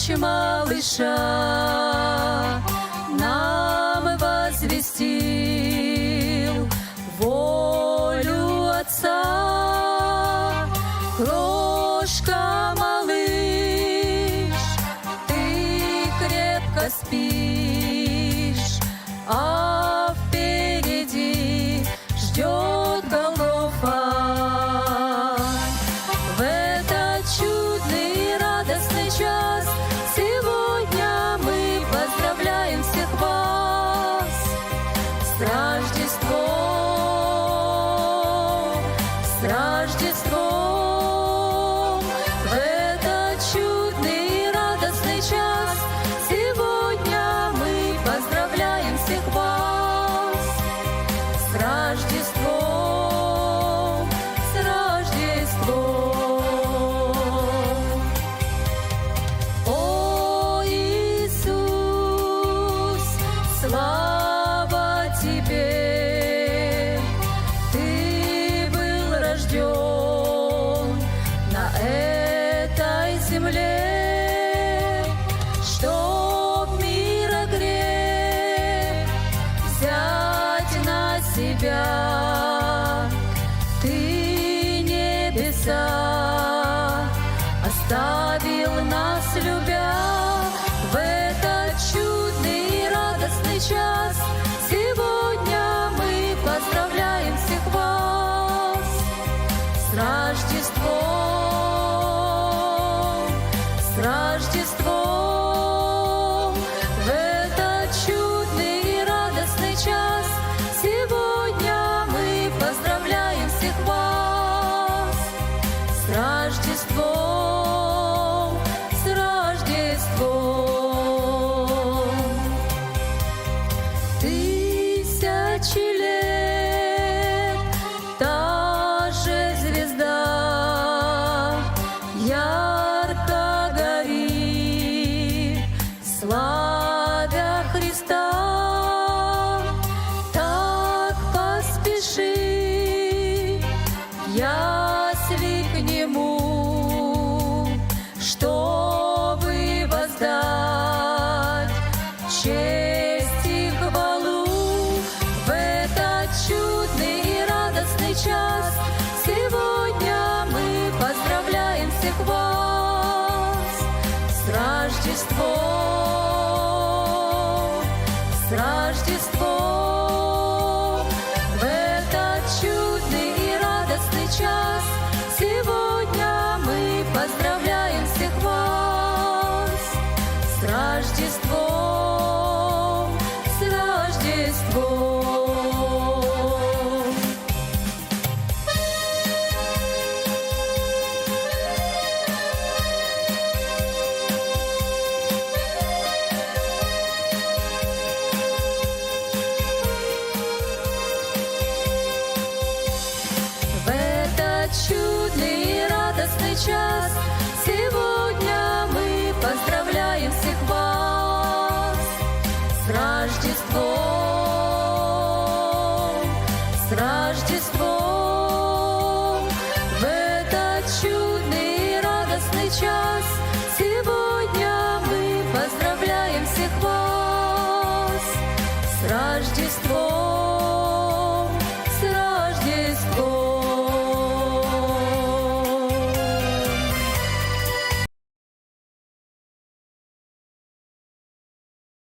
плаче малыша нам возвестил волю отца. Крошка малыш, ты крепко спишь. Рождество тебя, ты небеса оставил нас, любя в этот чудный и радостный час. Сегодня мы поздравляем всех вас с Рождеством, с Рождеством. всех вас с Рождеством, с Рождеством. Рождеством, с Рождеством в этот чудный и радостный час. Сегодня мы поздравляем всех вас с Рождеством.